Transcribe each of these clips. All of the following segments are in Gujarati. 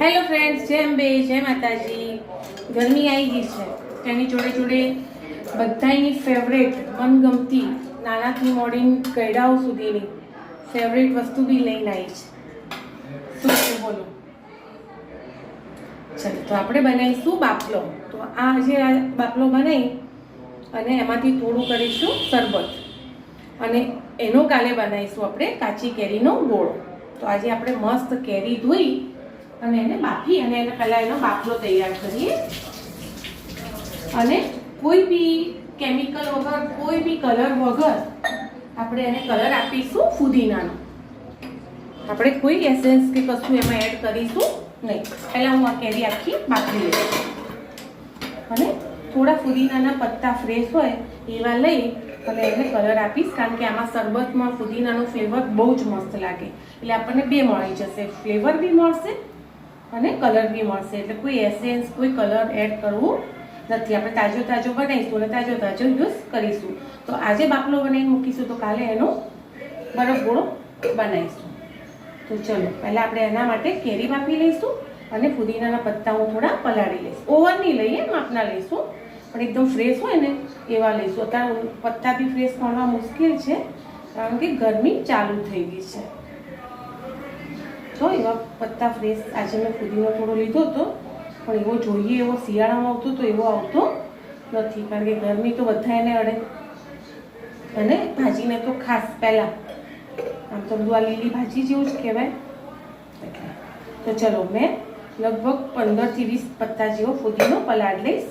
હેલો ફ્રેન્ડ્સ જય અંબે, જય માતાજી. ગરમી આવી ગઈ છે. એની જોડે જોડે બધાની ફેવરેટ મનગમતી નાનાથી મોડીને કૈડાઓ સુધીની ફેવરેટ વસ્તુ બી લઈને આવી છે. શું બોલો? ચાલો, તો આપણે બનાવીશું બાપલો તો આ જે આ બાફલો બનાવી અને એમાંથી થોડું કરીશું શરબત. અને એનો કાલે બનાવીશું આપણે કાચી કેરીનો ગોળો. તો આજે આપણે મસ્ત કેરી ધોઈ અને એને બાફી અને એને પહેલાં એનો બાફલો તૈયાર કરીએ. અને કોઈ બી કેમિકલ વગર, કોઈ બી કલર વગર આપણે એને કલર આપીશું ફુદીનાનો. આપણે કોઈ એસેન્સ કે કશું એમાં એડ કરીશું નહીં. પહેલાં હું આ કેરી આખી બાફી લઈશ. અને થોડા ફુદીનાના પત્તા ફ્રેશ હોય એવા લઈ અને એને કલર આપીશ, કારણ કે આમાં શરબતમાં ફુદીનાનો ફ્લેવર બહુ જ મસ્ત લાગે. એટલે આપણને બે મળી જશે. ફ્લેવર બી મળશે અને કલર બી મળશે. એટલે કોઈ એસેન્સ કોઈ કલર એડ કરવું નથી. આપણે તાજો તાજો બનાવીશું અને તાજો તાજો યુઝ કરીશું. તો આજે બાકલો બનાવીને મૂકીશું તો કાલે એનો બરફ ગોળો બનાવીશું. તો ચલો, પહેલાં આપણે એના માટે કેરી બાફી લઈશું અને ફુદીનાના પત્તા હું થોડા પલાળી લઈશ. ઓવરની લઈએ, માપના લઈશું. પણ એકદમ ફ્રેશ હોય ને એવા લઈશું. અત્યારે પત્તા બી ફ્રેશ મળવા મુશ્કેલ છે, કારણ કે ગરમી ચાલુ થઈ ગઈ છે. તો એવા પત્તા ફ્રેશ આજે મેં ફુદીનો થોડો લીધો હતો. પણ એવો જોઈએ એવો શિયાળામાં આવતો તો એવો આવતો નથી, કારણ કે ગરમી તો બધા એને અડે. અને ભાજીને તો ખાસ પહેલાં. આમ તો બધું આ લીલી ભાજી જેવું જ કહેવાય. તો ચલો મેં લગભગ પંદરથી વીસ પત્તા જેવો ફુદીનો પલાળ લઈશ.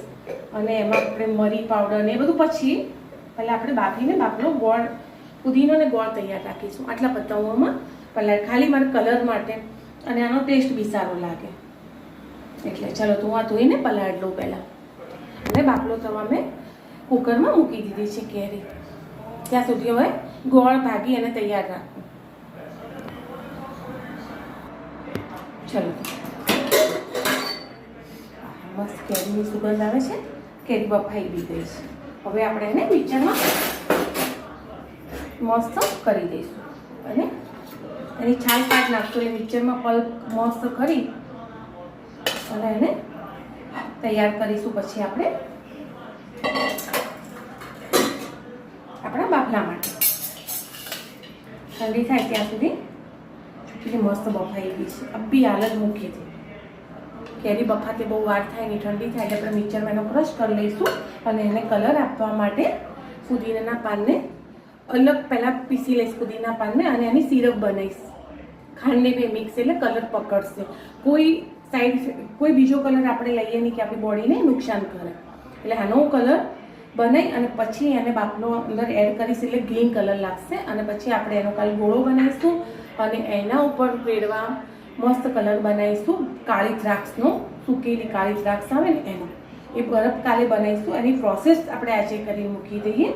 અને એમાં આપણે મરી પાવડર ને એ બધું પછી પહેલાં આપણે બાફીને બાફલો, ગોળ ફુદીનો ને ગોળ તૈયાર રાખીશું. આટલા પત્તા પલાળ ખાલી મારે કલર માટે અને આનો ટેસ્ટ બી સારો લાગે. એટલે ચલો તો હું આ ધોઈને પલાળ લઉં પહેલાં. અને બાફલો તવા મેં કુકરમાં મૂકી દીધી છે કેરી. ત્યાં સુધી હવે ગોળ ભાગી અને તૈયાર રાખું. ચલો. મસ્ત કેરીની સુગંધ આવે છે. કેરી બફાઈ બી ગઈ હવે આપણે એને મિક્સરમાં મસ્ત કરી દઈશું. અને એની છાલ પાટ નાખશું એટલે મિક્સરમાં પલ્પ મસ્ત કરી અને એને તૈયાર કરીશું. પછી આપણે આપણા બાફલા માટે. ઠંડી થાય ત્યાં સુધી કેટલી મસ્ત બફાઈ ગઈ છે. અબ્બી હાલત મૂકી હતી કેરી બફાતે બહુ વાર થાય ને ઠંડી થાય એટલે આપણે મિક્સરમાં એનો ક્રશ કરી લઈશું અને એને કલર આપવા માટે ફુદીનાના પાનને અલગ પહેલાં પીસી લઈશ પુદીના પાનને અને એની સિરપ બનાવીશ. ખાંડને બી મિક્સ એટલે કલર પકડશે. કોઈ સાઈડ કોઈ બીજો કલર આપણે લઈએ નહીં કે આપણી બોડીને નુકસાન કરે. એટલે આનો કલર બનાવી અને પછી એને બાપનો અંદર એડ કરીશ એટલે ગ્રીન કલર લાગશે અને પછી આપણે એનો કાલે ગોળો બનાવીશું અને એના ઉપર રેડવા મસ્ત કલર બનાવીશું. કાળી દ્રાક્ષનો, સૂકેલી કાળી દ્રાક્ષ આવે ને એનો. એ બરફ કાલે બનાવીશું. એની પ્રોસેસ આપણે આજે કરી મૂકી દઈએ.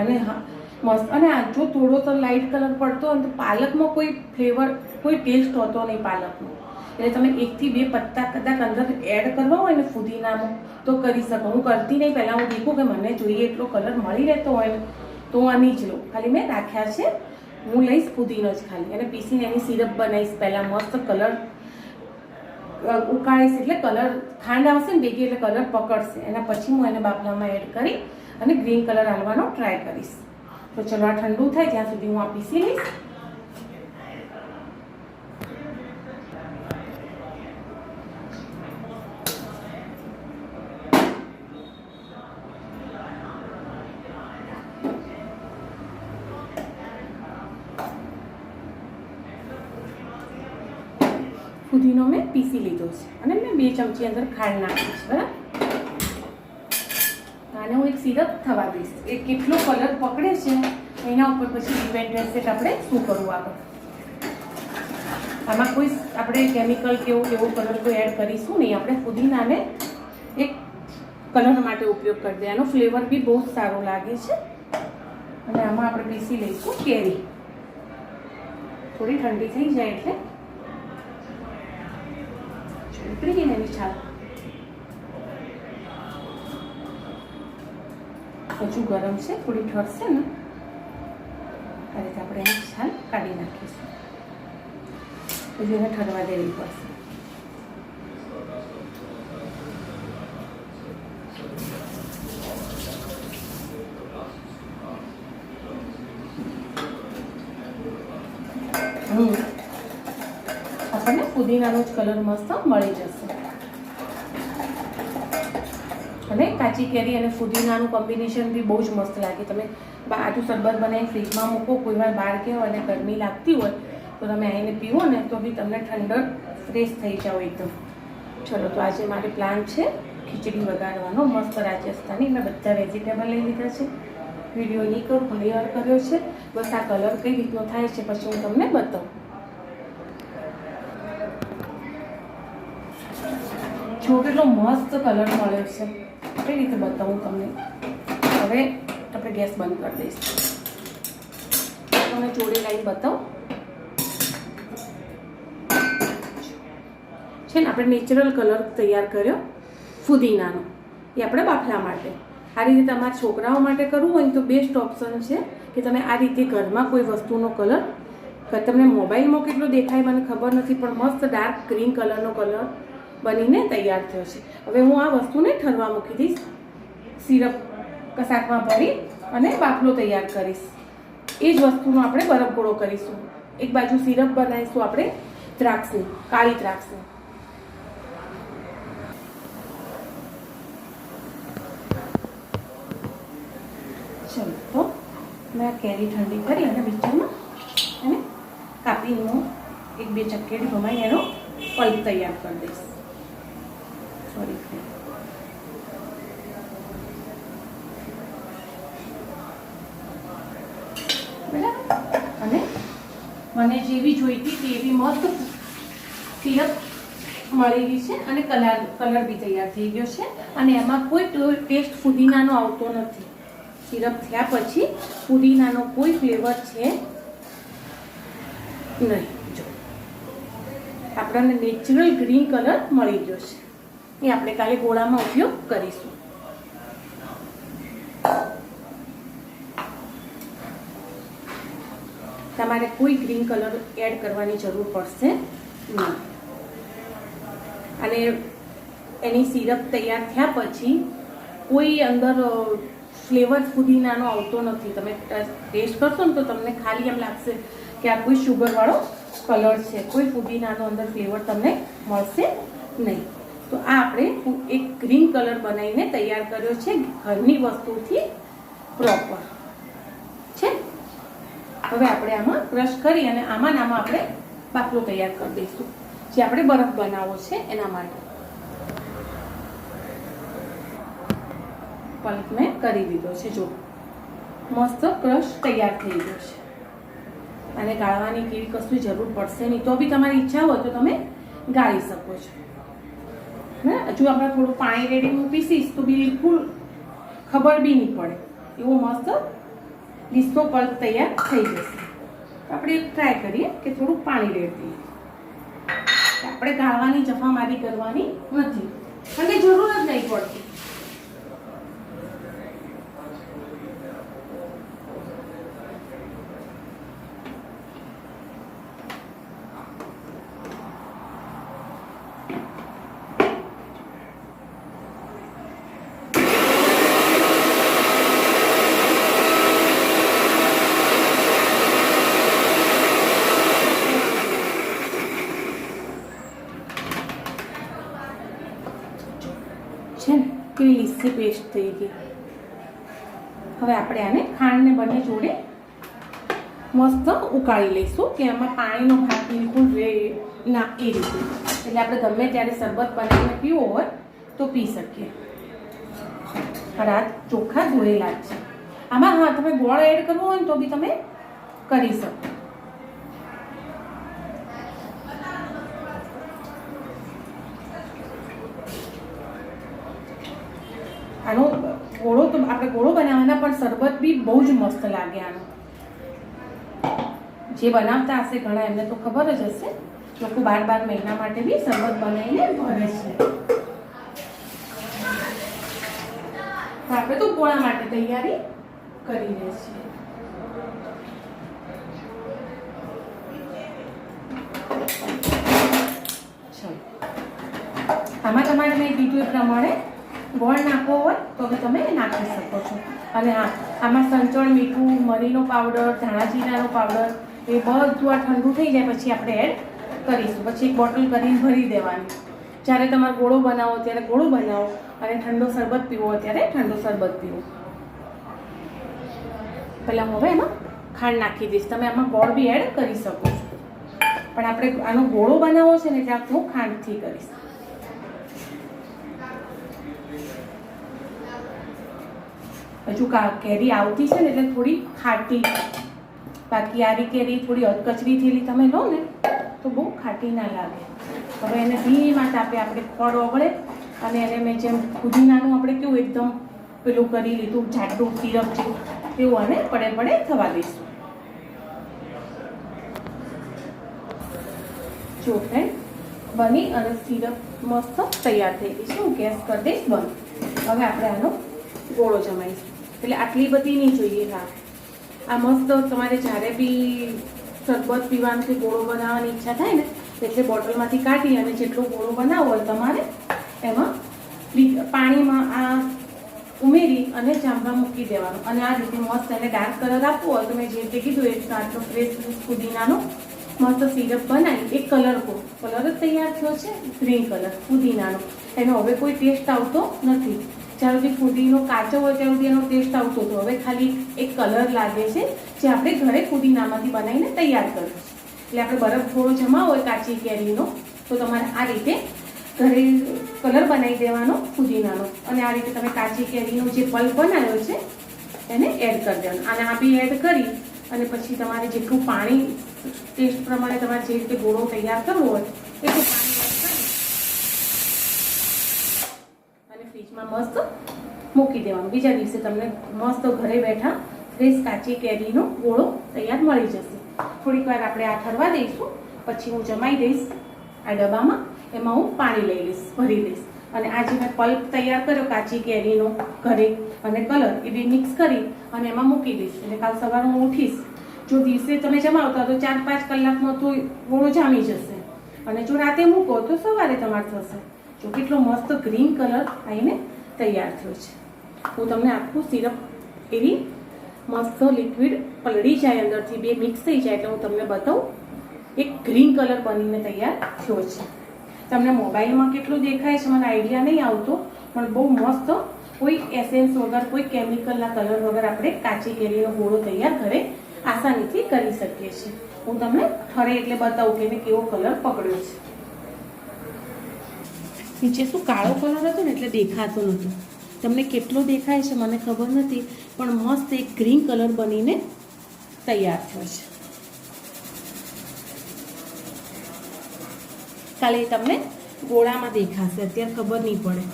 અને હા મસ્ત. અને આ જો થોડો તો લાઇટ કલર પડતો હોય તો પાલકમાં કોઈ ફ્લેવર કોઈ ટેસ્ટ હોતો નહીં પાલકનો. એટલે તમે એકથી બે પત્તા કદાચ અંદર એડ કરવા હોય ને ફુદીનામાં, તો કરી શકો. હું કરતી નહીં. પહેલાં હું દેખું કે મને જોઈએ એટલો કલર મળી રહેતો હોય તો આની જ લઉં. ખાલી મેં રાખ્યા છે. હું લઈશ ફુદીનો જ ખાલી. અને પીસીને એની સિરપ બનાવીશ. પહેલાં મસ્ત કલર ઉકાળીશ એટલે કલર ખાંડ આવશે ને ભેગી એટલે કલર પકડશે. એના પછી હું એને બાફલામાં એડ કરી અને ગ્રીન કલર હાલવાનો ટ્રાય કરીશ. તો ચલો આ ઠંડુ થાય ત્યાં સુધી હું આ પીસી લઈશ. ફુદીનો મેં પીસી લીધો છે અને મેં બે ચમચી અંદર ખાંડ નાખી છે, બરાબર? આને હું એક સિરપ થવા દઈશ. એ કેટલો કલર પકડે છે, એના ઉપર પછી ડિપેન્ડ રહેશે આપણે શું કરવું આગળ. આમાં કોઈ આપણે કેમિકલ કે એવું એવો કલર કોઈ એડ કરીશું નહીં, આપણે ફુદીનાને એક કલર માટે ઉપયોગ કરી દે એનો ફ્લેવર બી બહુ જ સારો લાગે છે. અને આમાં આપણે પીસી લઈશું કેરી. થોડી ઠંડી થઈ જાય એટલે. ઉતરી ગઈ ને એની છાલ. હજુ ગરમ છે થોડી ઠરશે ને આ રીતે આપણે એને છાલ કાઢી નાખીશું પછી એને ઠરવા દેવી પડશે આપણને પુદીનાનો જ કલર મસ્ત મળી જશે અને કાચી કેરી અને ફુદીનાનું કોમ્બિનેશન બી બહુ જ મસ્ત લાગે. તમે આટલું શરબત બનાવીને ફ્રીજમાં મૂકો, કોઈ વાર બહાર ગયા અને ગરમી લાગતી હોય, તો તમે આવીને પીવો ને, તો બી તમને ઠંડક ફ્રેશ થઈ જાઓ એકદમ. ચલો, તો આજે મારે પ્લાન છે ખીચડી વગાડવાનો. મસ્ત રાજસ્થાની મેં બધા વેજીટેબલ લઈ લીધા છે. વીડિયો નહીં કરું ક્લિયર કર્યો છે. બસ આ કલર કઈ રીતનો થાય છે પછી હું તમને બતાવું. જો કેટલો મસ્ત કલર મળ્યો છે. કઈ રીતે બતાવું તમને. હવે આપણે ગેસ બંધ કરી દઈશું. તમને જોડે લાઈન બતાવું. છે ને, આપણે નેચરલ કલર તૈયાર કર્યો ફુદીનાનો. એ આપણે બાફલા માટે. આ રીતે તમારા છોકરાઓ માટે કરવું હોય તો બેસ્ટ ઓપ્શન છે કે તમે આ રીતે ઘરમાં કોઈ વસ્તુનો કલર તમને મોબાઈલમાં કેટલો દેખાય મને ખબર નથી, પણ મસ્ત ડાર્ક ગ્રીન કલરનો કલર બનીને તૈયાર થયો છે. હવે હું આ વસ્તુને ઠરવા મૂકી દઈશ. સિરપ કશાકમાં ભરી અને બાફલો તૈયાર કરીશ. એ જ વસ્તુનો આપણે બરફ ગોળો કરીશું. એક બાજુ સિરપ બનાવીશું આપણે દ્રાક્ષની, કાળી દ્રાક્ષની. ચલો, તો મેં આ કેરી ઠંડી કરી અને મિક્સરમાં અને કાપીને હું એક બે ચક્કેડી ભમાઈ એનો પલ્પ તૈયાર કરી દઈશ. બરાબર? અને મને જેવી જોઈતી હતી એવી મસ્ત સિરપ મળી ગઈ છે અને કલર કલર બી તૈયાર થઈ ગયો છે. અને એમાં કોઈ ટેસ્ટ ફુદીનાનો આવતો નથી. સિરપ થયા પછી ફુદીનાનો કોઈ ફ્લેવર છે નહીં. જો. આપણને નેચરલ ગ્રીન કલર મળી ગયો છે. એ આપણે કાલે ગોળામાં ઉપયોગ કરીશું. તમારે કોઈ ગ્રીન કલર એડ કરવાની જરૂર પડશે નહીં. અને એની સિરપ તૈયાર થયા પછી કોઈ અંદર ફ્લેવર ફુદીનાનો આવતો નથી. તમે ટેસ્ટ કરશો ને તો તમને ખાલી એમ લાગશે કે આ કોઈ શુગરવાળો કલર છે. કોઈ ફુદીનાનો અંદર ફ્લેવર તમને મળશે નહીં. તો આ આપણે એક ગ્રીન કલર બનાવીને તૈયાર કર્યો છે ઘરની વસ્તુથી પ્રોપર છે? હવે આપણે આમાં ક્રશ કરી અને આમાં આમાં આપણે બાફલો તૈયાર કરી દઈશું. જે આપણે બરફ બનાવવો છે એના માટે. પલ્પ મેં કરી દીધો છે, જો. મસ્ત ક્રશ તૈયાર થઈ ગયો છે. અને ગાળવાની કેવી કશું જરૂર પડશે નહીં. તો બી તમારી ઈચ્છા હોય તો તમે ગાળી શકો છો. ને હજુ આપણે થોડું પાણી રેડી હું પીસીશ તો બિલકુલ ખબર બી નહીં પડે. એવો મસ્ત લીસનો પલ્પ તૈયાર થઈ જશે. આપણે ટ્રાય કરીએ કે થોડું પાણી રેડી આપણે ગાળવાની, જફામારી કરવાની નથી. કે જરૂર જ નહીં પડતી છે ને કેવી પેસ્ટ થઈ ગઈ. હવે આપણે આને ખાંડને બંને જોડે મસ્ત ઉકાળી લઈશું કે એમાં પાણીનો ભાગ બિલકુલ રહે ના એ રીતે. એટલે આપણે ગમે ત્યારે શરબત બનાવીને પીવો હોય તો પી શકીએ. આ ચોખ્ખા ધોયેલા છે. આમાં હા, તમે ગોળ એડ કરવો હોય ને તો બી તમે કરી શકો આનો ગોળો તો આપણે ગોળો બનાવવાના પણ શરબત બી બહુ જ મસ્ત લાગે આનું જે બનાવતા હશે ઘણા, એમને તો ખબર જ હશે. લોકો બાર બાર મહિના માટે બી શરબત બનાવીને ભરે છે. આપણે તો પોળા માટે તૈયારી કરી છીએ. આમાં તમારે મેં કીધું એ પ્રમાણે ગોળ નાખવો હોય તો બી તમે નાખી શકો છો. અને હા, આમાં સંચળ, મીઠું, મરીનો પાવડર, ધાણા જીરાનો પાવડર, એ બધું આ ઠંડુ થઈ જાય પછી આપણે એડ કરીશું. પછી એક બોટલ કરીને ભરી દેવાની. જ્યારે તમારે ગોળો બનાવો ત્યારે ગોળો બનાવો અને ઠંડો શરબત પીવો ત્યારે ઠંડો શરબત પીવો. પહેલાં હું હવે એમાં ખાંડ નાખી દઈશ. તમે આમાં ગોળ બી એડ કરી શકો છો. પણ આપણે આનો ગોળો બનાવવો છે ને એટલે હું ખાંડથી કરીશ. હજુ કેરી આવતી છે ને એટલે થોડી ખાટી. બાકી આરી કેરી થોડી અધકચરી થયેલી તમે લો ને, તો બહુ ખાટી ના લાગે. હવે એને ધીમા તાપે આપણે ખોળ ઓગળે અને એને મેં જેમ પુદીનાનું આપણે કેવું એકદમ પેલું કરી લીધું, જાડું સિરપ જેવું તેવું આને પડે પડે થવા દઈશું. જો બની અને સિરપ મસ્ત તૈયાર થઈ ગઈ છે. હું ગેસ કરી દઈશ, બંધ. હવે આપણે આનો ગોળો જમાઈશું. એટલે આટલી બધી નહીં જોઈએ, હા. આ મસ્ત તમારે જ્યારે બી શરબત પીવાનું કે ગોળો બનાવવાની ઈચ્છા થાય ને એટલે બોટલમાંથી કાઢી અને જેટલો ગોળો બનાવવો હોય તમારે, એમાં પાણીમાં આ ઉમેરી અને ચાંભા મૂકી દેવાનું. અને આ રીતે મસ્ત એને ડાર્ક કલર આપવો હોય તો મેં જે રીતે કીધું એ આટલો ફ્રેશ પુદીનાનો મસ્ત સિરપ બનાવી, એક કલર કો. કલર જ તૈયાર થયો છે ગ્રીન કલર પુદીનાનો. એનો હવે કોઈ ટેસ્ટ આવતો નથી. જ્યાં સુધી ફુદીનો કાચો હોય ત્યાં સુધી એનો ટેસ્ટ આવતો હતો. હવે ખાલી એક કલર લાગે છે જે આપણે ઘરે ફુદીનામાંથી બનાવીને તૈયાર કર્યો એટલે આપણે બરફ થોડો જમાવો હોય કાચી કેરીનો, તો તમારે આ રીતે ઘરે કલર બનાવી દેવાનો ફુદીનાનો. અને આ રીતે તમે કાચી કેરીનો જે પલ્પ બનાવ્યો છે, એને એડ કરી દેવાનું. અને આ બી એડ કરી અને પછી તમારે જેટલું પાણી ટેસ્ટ પ્રમાણે તમારે જે રીતે ગોળો તૈયાર કરવો હોય, એટલું પાણી એડ કરી ફ્રીજમાં મસ્ત મૂકી દેવાનું. બીજા દિવસે તમને મસ્ત ઘરે બેઠા ફ્રેશ કાચી કેરીનો ગોળો તૈયાર મળી જશે. થોડીક વાર આપણે આ ઠરવા દઈશું, પછી હું જમાઈ દઈશ આ ડબ્બામાં, એમાં હું પાણી લઈ લઈશ, ભરી લઈશ અને આ જે મેં પલ્પ તૈયાર કર્યો કાચી કેરીનો ઘરે અને કલર, એ બી મિક્સ કરી અને એમાં મૂકી દઈશ. એટલે કાલ સવારે હું ઉઠીશ. જો દિવસે તમે જમાવતા તો ચાર પાંચ કલાકમાં તો ગોળો જામી જશે. અને જો રાતે મૂકો તો સવારે તમારે થશે. જો કેટલો મસ્ત ગ્રીન કલર આવીને તૈયાર થયો છે. હું તમને આખું સિરપ એવી મસ્ત લિક્વિડ પલળી જાય અંદરથી, બે મિક્સ થઈ જાય એટલે હું તમને બતાવું. એક ગ્રીન કલર બનીને તૈયાર થયો છે. તમને મોબાઈલમાં કેટલું દેખાય છે, મને આઈડિયા નહીં આવતો, પણ બહુ મસ્ત કોઈ એસેન્સ વગર, કોઈ કેમિકલના કલર વગર આપણે કાચી કેરીનો ગોળો તૈયાર ઘરે આસાનીથી કરી શકીએ છીએ. હું તમને ઠરે એટલે બતાવું કે કેવો કલર પકડ્યો છે. નીચે શું કાળો કલર હતો ને એટલે દેખાતો નહોતો. તમને કેટલો દેખાય છે મને ખબર નથી, પણ મસ્ત એક ગ્રીન કલર બનીને તૈયાર થયો છે. કાલે તમને ગોળામાં દેખાશે, અત્યારે ખબર નહીં પડે.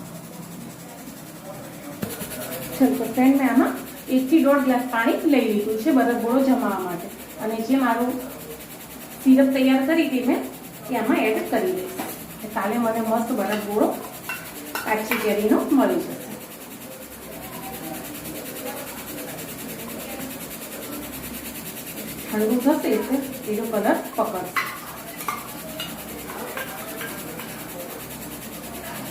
ચલ ફ્રેન્ડ મેં આમાં એકથી દોઢ ગ્લાસ પાણી લઈ લીધું છે, બધા ગોળો જમાવા માટે. અને જે મારું સિરપ તૈયાર કરી હતી મેં, એ આમાં એડ કરી દઈશ. કાલે મને મસ્ત બરફ ગોળો કાચી કેરીનો મળી જશે. ઠંડુ થશે એટલે એનો કલર પકડશે.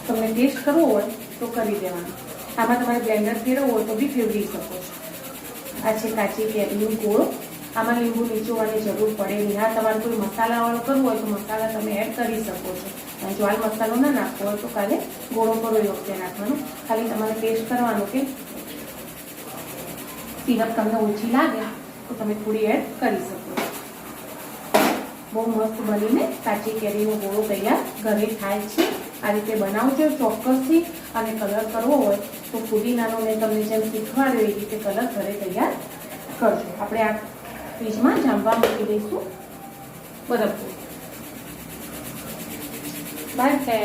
તમને ટેસ્ટ કરવો હોય તો કરી દેવાનું. આમાં તમારે બ્લેન્ડર ફેરવવું હોય તો બી ફેરવી શકો છો. આ છે કાચી કેરીનો ગોળો. આમાં લીંબુ નીચોવાની જરૂર પડે નહીં. આ તમારે કોઈ મસાલાવાળો કરવો હોય તો મસાલા તમે એડ કરી શકો છો. અને મસાલો ના નાખવો હોય તો કાલે ગોળો કરો એ વખતે નાખવાનો. ખાલી તમારે ટેસ્ટ કરવાનો કે સિરપ તમને ઓછી લાગે તો તમે થોડી એડ કરી શકો. બહુ મસ્ત બનીને કાચી કેરીનો ગોળો તૈયાર ઘરે થાય છે. આ રીતે બનાવજો ચોક્કસથી અને કલર કરવો હોય તો પુદીનાનો મેં તમને જેમ શીખવાડ્યો એ રીતે કલર ઘરે તૈયાર કરજો. આપણે આ ફ્રીજમાં જામવા મૂકી દઈશું. બરાબર. બાય છે.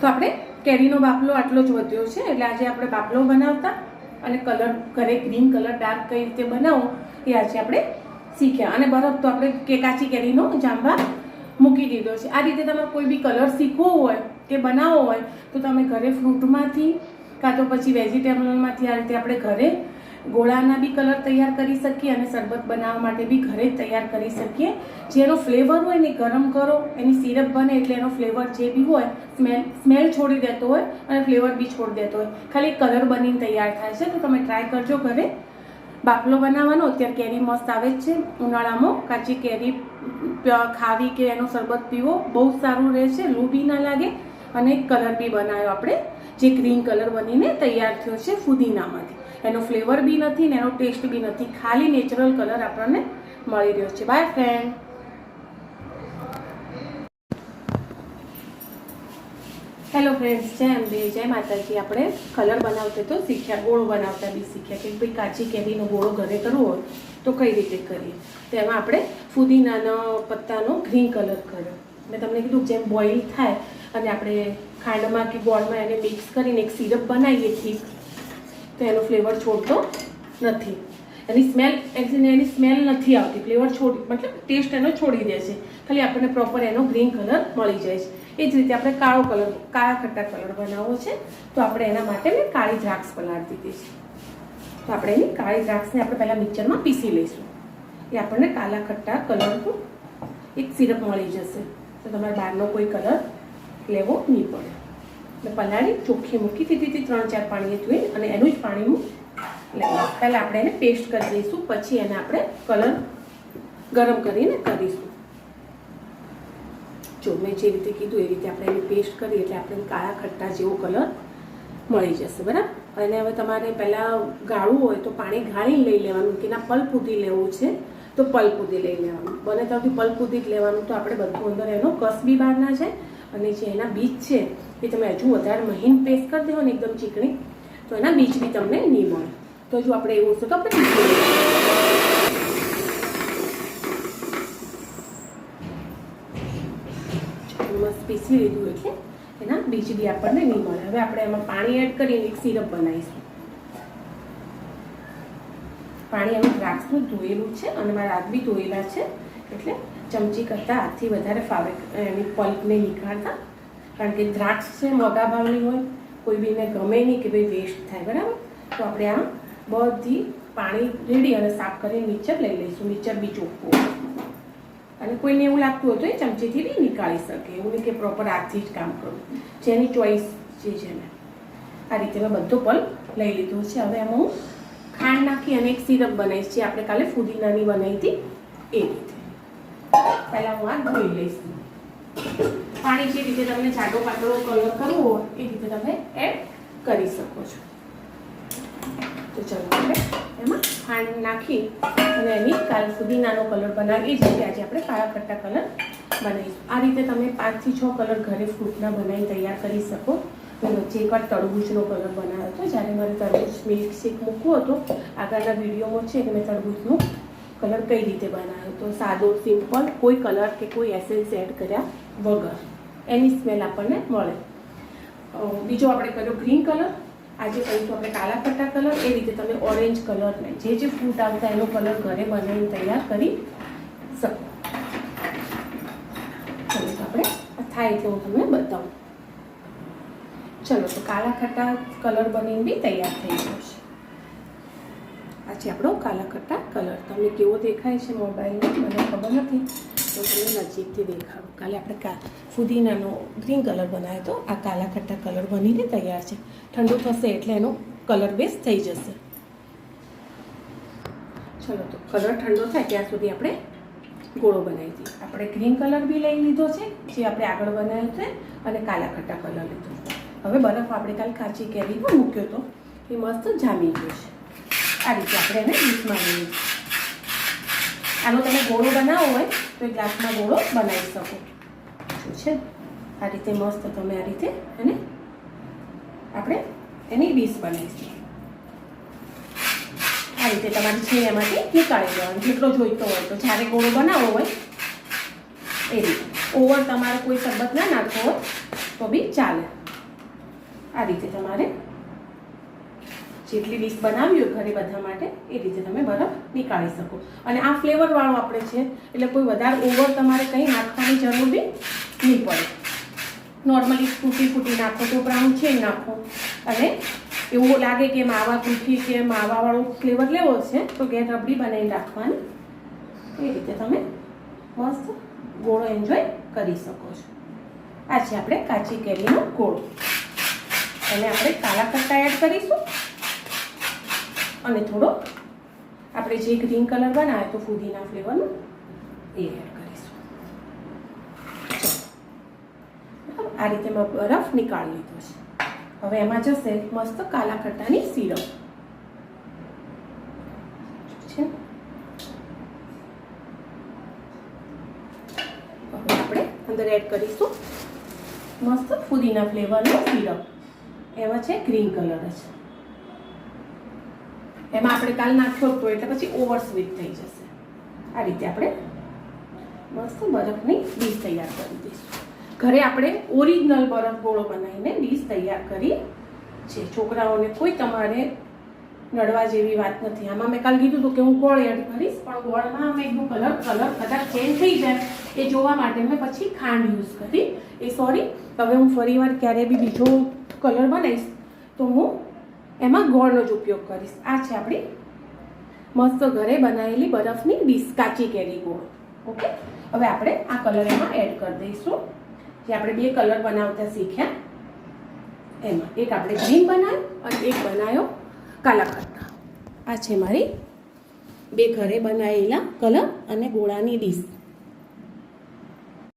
તો આપણે કેરીનો બાફલો આટલો જ વધ્યો છે. એટલે આજે આપણે બાફલો બનાવતા અને કલર, ઘરે ગ્રીન કલર, ડાર્ક કઈ રીતે બનાવો એ આજે આપણે શીખ્યા. અને બરફ તો આપણે કે કાચી કેરીનો જાંબા મૂકી દીધો છે. આ રીતે તમે કોઈ બી કલર શીખવો હોય, કે બનાવવો હોય, તો તમે ઘરે ફ્રૂટમાંથી કાં તો પછી વેજીટેબલમાંથી આ રીતે આપણે ઘરે ગોળાના બી કલર તૈયાર કરી શકીએ અને શરબત બનાવવા માટે બી ઘરે તૈયાર કરી શકીએ. જેનો ફ્લેવર હોય ને ગરમ કરો, એની સિરપ બને એટલે એનો ફ્લેવર જે બી હોય, સ્મેલ સ્મેલ છોડી દેતો હોય અને ફ્લેવર બી છોડી દેતો હોય. ખાલી કલર બનીને તૈયાર થાય છે, તો તમે ટ્રાય કરજો ઘરે. બાફલો બનાવવાનો, અત્યારે કેરી મસ્ત આવે જ છે, ઉનાળામાં. કાચી કેરી ખાવી કે એનો શરબત પીવો, બહુ સારું રહે છે, લૂ બી ના લાગે. અને કલર બી બનાવ્યો આપણે, જે ગ્રીન કલર બનીને તૈયાર થયો છે ફુદીનામાંથી. એનો ફ્લેવર બી નથી ને એનો ટેસ્ટ બી નથી. ખાલી નેચરલ કલર આપણને મળી રહ્યો છે. બાય ફ્રેન્ડ હેલો ફ્રેન્ડ્સ જય અંબે, જય માતાજી. આપણે કલર બનાવતા તો શીખ્યા, ગોળો બનાવતા બી શીખ્યા કે ભાઈ કાચી કેરીનો ગોળો ઘરે કરવો હોય તો કઈ રીતે કરીએ? તો એમાં આપણે ફુદીનાનો પત્તાનો ગ્રીન કલર કર્યો. મેં તમને કીધું જેમ બોઇલ થાય અને આપણે ખાંડમાં કે ગોળમાં એને મિક્સ કરીને એક સિરપ બનાવીએ થીક તો એનો ફ્લેવર છોડતો નથી. એની સ્મેલ એની સ્મેલ નથી આવતી. ફ્લેવર છોડી, મતલબ ટેસ્ટ એનો છોડી દે છે. ખાલી આપણને પ્રોપર એનો ગ્રીન કલર મળી જાય છે. એ જ રીતે આપણે કાળો કલર કાળા ખટ્ટા કલર બનાવવો છે, તો આપણે એના માટે મેં કાળી દ્રાક્ષ પલાળી દીધી છે. તો આપણે એની કાળી દ્રાક્ષને આપણે પહેલાં મિક્સરમાં પીસી લઈશું. એ આપણને કાળા ખટ્ટા કલરનું એક સિરપ મળી જશે. તો તમારે બહારનો કોઈ કલર લેવો નહીં પડે. એટલે પલાળી ચોખ્ખી મૂકી દીધી ત્રણ ચાર પાણીએ ધોઈ અને એનું જ પાણી હું લઈ પહેલાં આપણે એને પેસ્ટ કરી દઈશું, પછી એને આપણે કલર ગરમ કરીને કરીશું. જો મેં જે રીતે કીધું એ રીતે આપણે એને પેસ્ટ કરીએ એટલે આપણે કાળા ખટ્ટા જેવો કલર મળી જશે, બરાબર? અને હવે તમારે પહેલાં ગાળવું હોય તો પાણી ગાળીને લઈ લેવાનું, કે ના પલપુદી લેવું છે તો પલપુદી લઈ લેવાનું. બને ત્યાંથી પલપુદી જ લેવાનું તો આપણે બધું અંદર એનો કસ બી બહાર ના જાય અને જે એના બીજ છે, એ તમે હજુ વધારે મહીન પેસ્ટ કરી દેવો ને એકદમ ચીકણી. તો એના બીજ બી તમને નહીં મળે. તો જો આપણે એવું હશે તો આપણે. મસ્ત પીસી લીધું એટલે એના બીજ બી આપણને નહીં મળે. હવે આપણે એમાં પાણી એડ કરીને એક સિરપ બનાવીશું. પાણી એનું દ્રાક્ષનું ધોયેલું છે અને મારા હાથ બી ધોયેલા છે. એટલે ચમચી કરતાં હાથથી વધારે ફાવે. એની પલ્પને નીકાળતા. કારણ કે દ્રાક્ષ છે મોગા ભાવની હોય, કોઈ બીને ગમે નહીં કે ભાઈ વેસ્ટ થાય, બરાબર? તો આપણે આમ બધી પાણી રેડી અને સાફ કરીને મિક્સર લઈ લઈશું. મિક્સર બી ચોખ્ખું. અને કોઈને એવું લાગતું હોય તો એ ચમચીથી બી નીકાળી શકે. એવું નહીં કે પ્રોપર હાથથી જ કામ કરવું જેની ચોઈસ જે છે ને. આ રીતે મેં બધો પલ્પ લઈ લીધો છે. હવે એમાં હું ખાંડ નાખી અને એક સિરપ બનાવીશ, જે આપણે કાલે ફુદીનાની બનાવી હતી. એ રીતે. પહેલાં હું આ ધોઈ લઈશ. પાણી જે રીતે તમને જાડો પાતળો કલર કરવો હોય, એ રીતે તમે એડ કરી શકો છો. તો ચલો આપણે એમાં ખાંડ નાખી અને એની કાલ ફુદીનાનો કલર બનાવી એ જ આજે આપણે કાળા ખટ્ટા કલર બનાવીશું. આ રીતે તમે પાંચથી છ કલર ઘરે ફ્રૂટના બનાવી તૈયાર કરી શકો. મેં વચ્ચે એકવાર તરબૂચનો કલર બનાવ્યો હતો. જ્યારે મારે તરબૂચ મિલ્ક શેક મૂકવો હતો, આગળના વિડીયોમાં છે કે મેં તરબૂચનો કલર કઈ રીતે બનાવ્યો તો સાદો સિમ્પલ કોઈ કલર કે કોઈ એસેન્સ એડ કર્યા વગર. એની સ્મેલ આપણને મળે. બીજો આપણે કર્યો ગ્રીન કલર આજે કરીશું આપણે કાળા પટ્ટા કલર એ રીતે તમે ઓરેન્જ કલરને જે જે ફ્રૂટ આવતા એનો કલર ઘરે બનાવીને તૈયાર કરી શકો. આપણે થાય એટલે હું તમને બતાવું. ચલો તો કાળા ખટ્ટા કલર બનીને બી તૈયાર થઈ છે. આ છે આપણો કાલા ખટ્ટા કલર તમને કેવો દેખાય છે મોબાઈલમાં મને ખબર નથી. તો તમને નજીકથી દેખાડું. કાલે આપણે કા ફુદીનાનો ગ્રીન કલર બનાવ્યો તો આ કાલા ખટ્ટા કલર બનીને તૈયાર છે. ઠંડુ થશે એટલે એનો કલર બેસ થઈ જશે. ચલો, તો કલર ઠંડો થાય ત્યાં સુધી આપણે ગોળો બનાવી દઈએ. આપણે ગ્રીન કલર બી લઈ લીધો છે, જે આપણે આગળ બનાવ્યો છે, અને કાલા ખટ્ટા કલર લીધો હવે બરફ આપણે કાલે કાચી કેરીમાં મૂક્યો તો એ મસ્ત જામી ગયો છે. આ રીતે આપણે એને ડીશમાં લઈએ આનો તમે ગોળો બનાવો હોય તો એ ગ્લાસમાં ગોળો બનાવી શકો. છે? આ રીતે મસ્ત તમે આ રીતે એને આપણે એની ડીશ બનાવીશું. આ રીતે તમારે છે એમાંથી નીકાળી દેવાનું. જેટલો જોઈતો હોય તો જ્યારે ગોળો બનાવવો હોય એ રીતે. ઓવર તમારે કોઈ શરબત ના નાખવો હોય તો બી ચાલે. આ રીતે તમારે જેટલી ડીશ બનાવી હોય ઘરે બધા માટે, એ રીતે તમે બરફ નીકાળી શકો. અને આ ફ્લેવરવાળો આપણે છે, એટલે કોઈ વધારે ઓવર તમારે કંઈ નાખવાની જરૂર બી નહીં પડે. નોર્મલી ફૂટી ફૂટી નાખો તો બ્રાઉન છે નાખો. અને એવું લાગે કે માવા કુલ્ફી કે માવાવાળો ફ્લેવર લેવો છે, તો ઘેર રબડી બનાવી રાખવાની એ રીતે તમે મસ્ત ગોળો એન્જોય કરી શકો છો. આ છે આપણે કાચી કેરીનો ગોળો. અને આપણે કાળા ખટ્ટા એડ કરીશું. અને થોડો આપણે જે ગ્રીન કલર બનાવ્યો તો ફુદીના ફ્લેવરનો એ એડ કરીશું. આ રીતે મેં બરફ નીકાળી લીધો છે. હવે એમાં જશે મસ્ત કાલા ખટ્ટાની સિરપ. છે? આપણે અંદર એડ કરીશું મસ્ત ફુદીના ફ્લેવરનો સિરપ. એમાં છે ગ્રીન કલર જ. એમાં આપણે કાલ નાખ્યો હતો એટલે પછી ઓવર સ્વીટ થઈ જશે. આ રીતે આપણે મસ્ત બરફની ડીશ તૈયાર કરી દઈશું. ઘરે આપણે ઓરિજિનલ બરફ ગોળો બનાવીને ડીશ તૈયાર કરી છે. છોકરાઓને કોઈ તમારે નડવા જેવી વાત નથી. આમાં મેં કાલ કીધું હતું કે હું ગોળ એડ કરીશ, પણ ગોળમાં મેં એકદમ કલર કલર કદાચ ચેન્જ થઈ જાય. એ જોવા માટે મેં પછી ખાંડ યુઝ કરી. એ સોરી હવે હું ફરીવાર ક્યારે બી બીજો કલર બનાવીશ, તો હું એમાં ગોળનો જ ઉપયોગ કરીશ. આ છે આપણી મસ્ત ઘરે બનાવેલી બરફની ડીશ કાચી કેરી ગોળ. ઓકે? હવે આપણે આ કલર એમાં એડ કરી દઈશું. જે આપણે બે કલર બનાવતા શીખ્યા. એમાં એક આપણે ગ્રીન બનાવ્યો અને એક બનાવ્યો કાલા ખટ્ટા આ છે મારી બે ઘરે બનાવેલા કલર અને ગોળાની ડીશ.